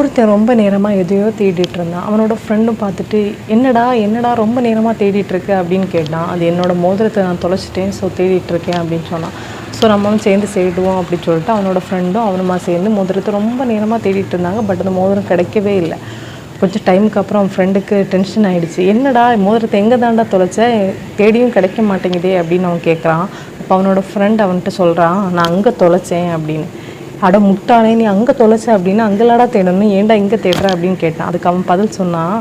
ஒருத்தன் ரொம்ப நேரமாக எதையோ தேடிட்டு இருந்தான். அவனோட ஃப்ரெண்டும் பார்த்துட்டு என்னடா என்னடா ரொம்ப நேரமாக தேடிட்டுருக்க அப்படின்னு கேட்டான். அது என்னோட மோதிரத்தை நான் தொலைச்சிட்டேன் ஸோ தேடிட்டுருக்கேன் அப்படின்னு சொன்னான். ஸோ நம்மளும் சேர்ந்து தேடுவோம் அப்படின்னு சொல்லிட்டு அவனோட ஃப்ரெண்டும் அவனுமா சேர்ந்து மோதிரத்தை ரொம்ப நேரமாக தேடிட்டு இருந்தாங்க. பட் அந்த மோதிரம் கிடைக்கவே இல்லை. கொஞ்சம் டைமுக்கு அப்புறம் அவன் ஃப்ரெண்டுக்கு டென்ஷன் ஆகிடுச்சு என்னடா மோதிரத்தை எங்கே தாண்டா தொலைச்ச? தேடியும் கிடைக்க மாட்டேங்குதே அப்படின்னு அவன் கேட்குறான் அப்போ அவனோட ஃப்ரெண்ட் அவன்கிட்ட சொல்கிறான் நான் அங்கே தொலைச்சேன் அப்படின்னு. அட முட்டாளே நீ அங்கே தொலைச்ச அப்படின்னா அங்கெல்லாடா தேடணும் ஏன்டா இங்கே தேடுற அப்படின்னு கேட்டான். அதுக்கு அவன் பதில் சொன்னான்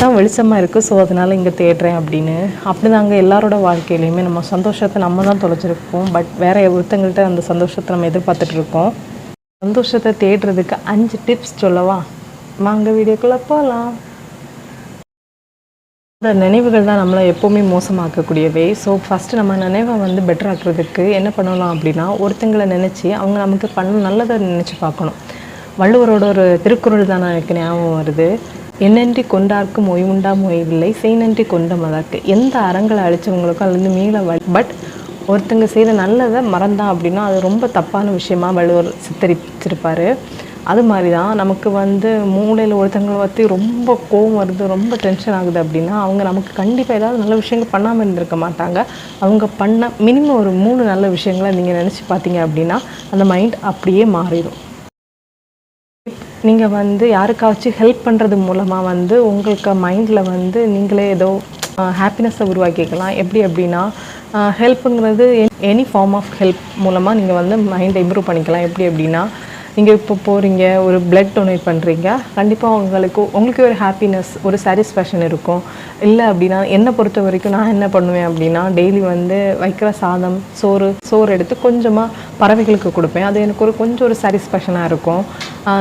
தான் வெளிச்சமாக இருக்குது ஸோ அதனால் இங்கே தேடுறேன் அப்படின்னு. அப்படி அங்கே எல்லாரோட வாழ்க்கையிலையுமே நம்ம சந்தோஷத்தை நம்ம தான் தொலைச்சிருக்கோம். பட் வேறு ஒருத்தங்கள்கிட்ட அந்த சந்தோஷத்தை நம்ம எதிர்பார்த்துட்டு இருக்கோம். சந்தோஷத்தை தேடுறதுக்கு அஞ்சு டிப்ஸ் சொல்லவா? வாங்க வீடியோக்குள்ளே போகலாம் இந்த நினைவுகள் தான் நம்மளை எப்போவுமே மோசமாக்கக்கூடியவை. ஸோ ஃபஸ்ட்டு நம்ம நினைவை வந்து பெட்டர் ஆக்குறதுக்கு என்ன பண்ணலாம் அப்படின்னா ஒருத்தங்களை நினச்சி அவங்க நமக்கு பண்ண நல்லதை நினச்சி பார்க்கணும். வள்ளுவரோட ஒரு திருக்குறள் தான் எனக்கு ஞாபகம் வருது. என்னன்றி கொண்டார்க்கும் ஓய்வுண்டா ஓய்வில்லை செய்நன்றி கொண்ட மதாக்கு எந்த அறங்களை அழிச்சவங்களுக்கும் அல்லது மீள பட் ஒருத்தங்க செய்த நல்லதை மறந்தான் அப்படின்னா அது ரொம்ப தப்பான விஷயமா வள்ளுவர் சித்தரிச்சிருப்பார் அது மாதிரி தான் நமக்கு வந்து மூளையில் ஒருத்தங்களை பற்றி ரொம்ப கோவம் வருது ரொம்ப டென்ஷன் ஆகுது அப்படின்னா அவங்க நமக்கு கண்டிப்பாக ஏதாவது நல்ல விஷயங்கள் பண்ணாமல் இருந்திருக்க மாட்டாங்க. அவங்க பண்ண மினிமம் ஒரு மூணு நல்ல விஷயங்களை நீங்கள் நினச்சி பார்த்தீங்க அப்படின்னா அந்த மைண்ட் அப்படியே மாறிடும். நீங்கள் வந்து யாருக்காச்சும் ஹெல்ப் பண்ணுறது மூலமாக வந்து உங்களுக்கு மைண்டில் வந்து நீங்களே ஏதோ ஹாப்பினஸ்ஸை உருவாக்கிக்கலாம். எப்படி அப்படின்னா ஹெல்ப்புங்கிறது எனி ஃபார்ம் ஆஃப் ஹெல்ப் மூலமாக நீங்கள் வந்து மைண்டை இம்ப்ரூவ் பண்ணிக்கலாம். எப்படி அப்படின்னா நீங்கள் இப்போ போகிறீங்க ஒரு பிளட் டொனேட் பண்ணுறீங்க கண்டிப்பாக உங்களுக்கு உங்களுக்கு ஒரு ஹாப்பினஸ் ஒரு சாட்டிஸ்ஃபேக்ஷன் இருக்கும். இல்லை அப்படின்னா என்னை பொறுத்த வரைக்கும் நான் என்ன பண்ணுவேன் அப்படின்னா டெய்லி வந்து வைக்கிற சாதம் சோறு சோறு எடுத்து கொஞ்சமாக பறவைகளுக்கு கொடுப்பேன். அது எனக்கு ஒரு கொஞ்சம் ஒரு சாட்டிஸ்ஃபேக்ஷனாக இருக்கும்.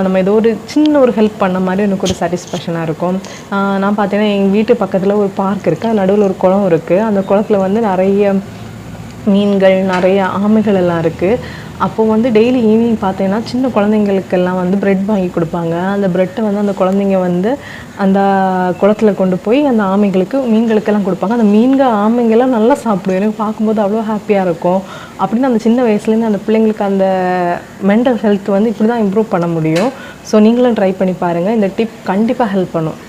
நம்ம ஏதோ ஒரு சின்ன ஒரு ஹெல்ப் பண்ண மாதிரி எனக்கு ஒரு சாட்டிஸ்ஃபேக்ஷனாக இருக்கும். நான் பார்த்தீங்கன்னா எங்கள் வீட்டு பக்கத்தில் ஒரு பார்க் இருக்குது நடுவில் ஒரு குளம் இருக்குது அந்த குளத்துல வந்து நிறைய மீன்கள் நிறைய ஆமைகள் எல்லாம் இருக்குது அப்போது வந்து டெய்லி ஈவினிங் பார்த்தீங்கன்னா சின்ன குழந்தைங்களுக்கெல்லாம் வந்து பிரெட் வாங்கி கொடுப்பாங்க. அந்த பிரெட்டை வந்து அந்த குழந்தைங்க வந்து அந்த குளத்துல கொண்டு போய் அந்த ஆமைகளுக்கு மீன்களுக்கெல்லாம் கொடுப்பாங்க. அந்த மீன்கள் ஆமைங்கெல்லாம் நல்லா சாப்பிடும். எனக்கு பார்க்கும்போது அவ்வளோ ஹாப்பியாக இருக்கும். அப்படின்னு அந்த சின்ன வயசுலேருந்து அந்த பிள்ளைங்களுக்கு அந்த மென்டல் ஹெல்த் வந்து இப்படி தான் இம்ப்ரூவ் பண்ண முடியும். ஸோ நீங்களும் ட்ரை பண்ணி பாருங்கள் இந்த டிப் கண்டிப்பாக ஹெல்ப் பண்ணும்.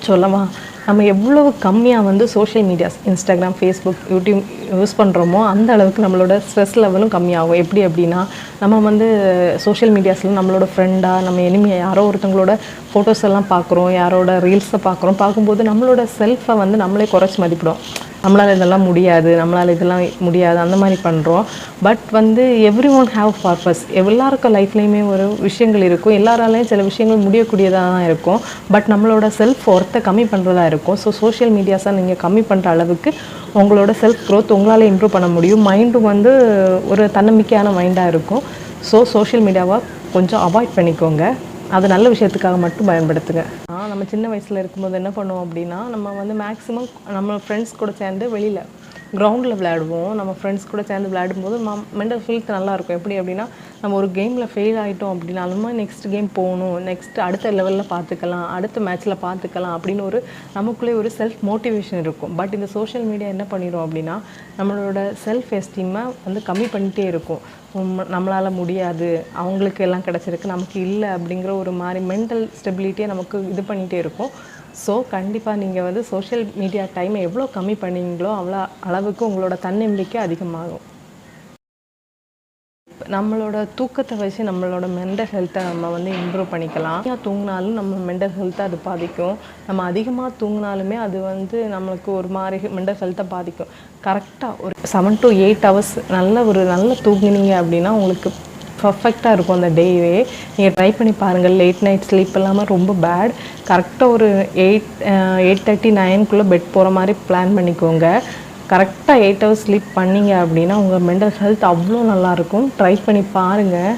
சொல்லவா? நம்ம எவ்வளவு கம்மியாக வந்து social medias Instagram Facebook YouTube use பண்ணுறோமோ அந்த அளவுக்கு நம்மளோட ஸ்ட்ரெஸ் லெவலும் கம்மியாகும். எப்படி அப்படின்னா நம்ம வந்து சோஷியல் மீடியாஸில் நம்மளோட ஃப்ரெண்டாக நம்ம எளிமையாக யாரோ ஒருத்தவங்களோட ஃபோட்டோஸ் எல்லாம் பார்க்குறோம் யாரோட ரீல்ஸை பார்க்குறோம் பார்க்கும்போது நம்மளோட செல்ஃபை வந்து நம்மளே குறைச்சி மதிப்பிடும். நம்மளால் இதெல்லாம் முடியாது நம்மளால் இதெல்லாம் முடியாது அந்த மாதிரி பண்ணுறோம் பட் வந்து எவ்ரி ஒன் ஹாவ் பர்பஸ் எல்லாருக்கும் லைஃப்லேயுமே ஒரு விஷயங்கள் இருக்கும். எல்லாராலையும் சில விஷயங்கள் முடியக்கூடியதாக தான் இருக்கும். பட் நம்மளோட செல்ஃப் ஒர்த்தை கம்மி பண்ணுறதா இருக்கும். ஸோ சோஷியல் மீடியாஸை நீங்கள் கம்மி பண்ணுற அளவுக்கு உங்களோட செல்ஃப் க்ரோத் உங்களால் இம்ப்ரூவ் பண்ண முடியும். மைண்டும் வந்து ஒரு தன்னம்பிக்கையான மைண்டாக இருக்கும். ஸோ சோஷியல் மீடியாவை கொஞ்சம் அவாய்ட் பண்ணிக்கோங்க. அது நல்ல விஷயத்துக்காக மட்டும் பயன்படுத்துங்க. ஆ நம்ம சின்ன வயசில் இருக்கும்போது என்ன பண்ணுவோம் அப்படின்னா நம்ம வந்து மேக்ஸிமம் நம்ம ஃப்ரெண்ட்ஸ் கூட சேர்ந்து வெளியில் கிரவுண்டில் விளையாடுவோம். நம்ம ஃப்ரெண்ட்ஸ் கூட சேர்ந்து விளையாடும்போது மென்டல் ஹெல்த் நல்லாயிருக்கும். எப்படி அப்படின்னா நம்ம ஒரு கேமில் ஃபெயில் ஆகிட்டோம் அப்படின்னாலுமே நெக்ஸ்ட் கேம் போகணும். நெக்ஸ்ட் அடுத்த லெவலில் பார்த்துக்கலாம் அடுத்த மேட்ச்சில் பார்த்துக்கலாம் அப்படின்னு ஒரு நமக்குள்ளே ஒரு செல்ஃப் மோட்டிவேஷன் இருக்கும். பட் இந்த சோஷியல் மீடியா என்ன பண்ணிடும் அப்படின்னா நம்மளோட செல்ஃப் எஸ்டீமை வந்து கம்மி பண்ணிகிட்டே இருக்கும். நம்மளால் முடியாது. அவங்களுக்கு எல்லாம் கிடச்சிருக்கு. நமக்கு இல்லை அப்படிங்கிற ஒரு மாதிரி மென்டல் ஸ்டெபிலிட்டியை நமக்கு இது பண்ணிகிட்டே இருக்கும். ஸோ கண்டிப்பாக நீங்கள் வந்து சோஷியல் மீடியா டைமை எவ்வளோ கம்மி பண்ணீங்களோ அவ்வளோ அளவுக்கு உங்களோட தன்னம்பிக்கை அதிகமாகும். நம்மளோட தூக்கத்தை வச்சு நம்மளோட மென்டல் ஹெல்த்தை நம்ம வந்து இம்ப்ரூவ் பண்ணிக்கலாம். அதிகமாக தூங்கினாலும் நம்ம மென்டல் ஹெல்த்தை அது பாதிக்கும். நம்ம அதிகமாக தூங்கினாலுமே அது வந்து நம்மளுக்கு ஒரு மாதிரி மென்டல் ஹெல்த்தை பாதிக்கும். கரெக்டாக ஒரு செவன் டு எயிட் ஹவர்ஸ் நல்ல ஒரு நல்ல தூங்கினீங்க அப்படின்னா உங்களுக்கு பர்ஃபெக்டாக இருக்கும் அந்த டேவே நீங்கள் ட்ரை பண்ணி பாருங்கள். லேட் நைட் ஸ்லீப் இல்லாமல் ரொம்ப பேட் கரெக்டாக ஒரு எயிட் எயிட் தேர்ட்டி நைனுக்குள்ளே பெட் போகிற மாதிரி பிளான் பண்ணிக்கோங்க. கரெக்டாக எயிட் ஹவர்ஸ் ஸ்லீப் பண்ணீங்க அப்படின்னா உங்கள் மென்டல் ஹெல்த் அவ்வளோ நல்லாயிருக்கும் ட்ரை பண்ணி பாருங்கள்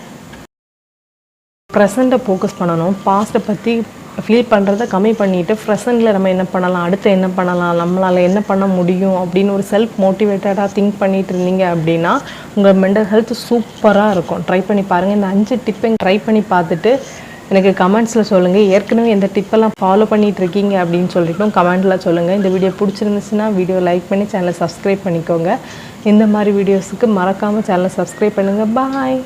ப்ரெசண்ட்டை ஃபோக்கஸ் பண்ணணும். பாஸ்ட்டை பற்றி ஃபீல் பண்ணுறத கம்மி பண்ணிவிட்டு ப்ரெசண்டில் நம்ம என்ன பண்ணலாம் அடுத்து என்ன பண்ணலாம் நம்மளால் என்ன பண்ண முடியும் அப்படின்னு ஒரு செல்ஃப் மோட்டிவேட்டடாக திங்க் பண்ணிகிட்டு இருந்தீங்க அப்படின்னா உங்கள் மென்டல் ஹெல்த் சூப்பராக இருக்கும். ட்ரை பண்ணி பாருங்கள் இந்த அஞ்சு டிப்பையும் ட்ரை பண்ணி பார்த்துட்டு எனக்கு கமெண்ட்ஸில் சொல்லுங்கள் ஏற்கனவே எந்த டிப்பெல்லாம் ஃபாலோ பண்ணிகிட்டு இருக்கீங்க அப்படின்னு சொல்லிட்டும் கமெண்ட்டில் சொல்லுங்கள் இந்த வீடியோ பிடிச்சிருந்துச்சுன்னா வீடியோ லைக் பண்ணி சேனலை சப்ஸ்கிரைப் பண்ணிக்கோங்க. இந்த மாதிரி வீடியோஸுக்கு மறக்காமல் சேனலை சப்ஸ்கிரைப் பண்ணுங்கள் பாய்